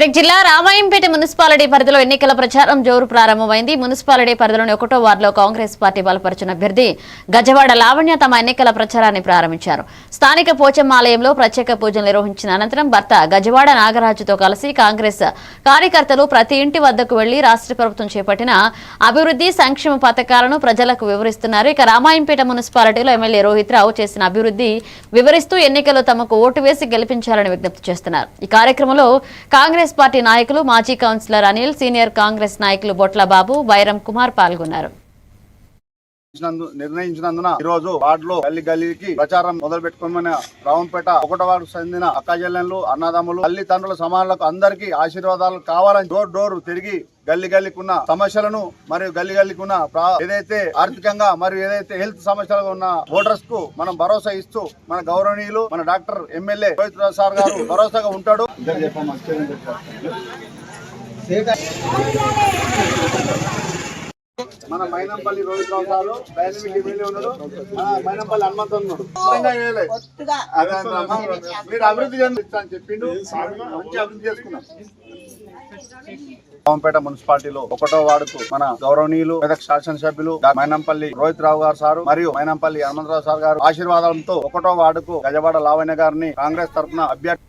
మెదక్ జిల్లా రామాయంపేట మున్సిపాలిటీ పరిధిలో ఎన్నికల ప్రచారం జోరు ప్రారంభమైంది. మున్సిపాలిటీ పరిధిలోని ఒకటో వార్డులో కాంగ్రెస్ పార్టీ బలపరిచిన అభ్యర్థి గజవాడ లావణ్య తమ ఎన్నికల ప్రచారాన్ని ప్రారంభించారు. స్థానిక పోచమ్మ ఆలయంలో ప్రత్యేక పూజలు నిర్వహించిన అనంతరం భర్త గజవాడ నాగరాజుతో కలిసి కాంగ్రెస్ కార్యకర్తలు ప్రతి ఇంటి వద్దకు వెళ్ళి రాష్ట్ర ప్రభుత్వం చేపట్టిన అభివృద్ధి సంక్షేమ పథకాలను ప్రజలకు వివరిస్తున్నారు. ఇక రామాయంపేట మున్సిపాలిటీలో ఎమ్మెల్యే రోహిత్ రావు చేసిన అభివృద్ధి వివరిస్తూ ఎన్నికల్లో తమకు ఓటు వేసి గెలిపించాలని విజ్ఞప్తి చేస్తున్నారు. ఈ కార్యక్రమంలో కాంగ్రెస్ పార్టీ నాయకులు మాజీ కౌన్సిలర్ అనిల్ సీనియర్ కాంగ్రెస్ నాయకులు బొట్ల బాబు బైరం కుమార్ పాల్గొన్నారు. నిర్ణయించినందున ఈ రోజు వార్డులో గల్లీ గల్లీకి ప్రచారం మొదలు పెట్టుకోమని రావంపేట ఒకటో వార్డు చెందిన అక్కజల్లు అన్నదమ్ములు తల్లిదండ్రుల సమానులకు అందరికీ ఆశీర్వాదాలు కావాలని డోర్ డోర్ తిరిగి గల్లి గల్లీకున్న సమస్యలను మరియు గల్లి గల్లీకున్న ప్రా- ఏదైతే ఆర్థికంగా మరియు ఏదైతే హెల్త్ సమస్యలు ఉన్న ఓటర్స్కు మనం భరోసా ఇస్తూ మన గౌరవనీయులు మన doctor MLA Rohit Rao sir గారు భరోసాగా ఉంటాడు. మన మైనంపల్లి రోహిత్ రావు గారు డైనమిక్ ఎమ్మెల్యే ఉన్నాడు. మన మైనంపల్లి హనుమంత్ ఉన్నాడు. మీరు అభివృద్ధి చెందిస్తా అని చెప్పిండు. మంచి అభివృద్ధి చేసుకున్నాం. రామంపేట మున్సిపాలిటీలో ఒకటో వార్డుకు మన గౌరవనీయులు మెదక్ శాసనసభ్యులు మైనంపల్లి రోహిత్ రావు గారు సారు మరియు మైనంపల్లి హనుమంతరావు సార్ గారు ఆశీర్వాదంతో ఒకటో వార్డుకు గజవాడ లావణ్య గారిని కాంగ్రెస్ తరఫున అభ్యర్థి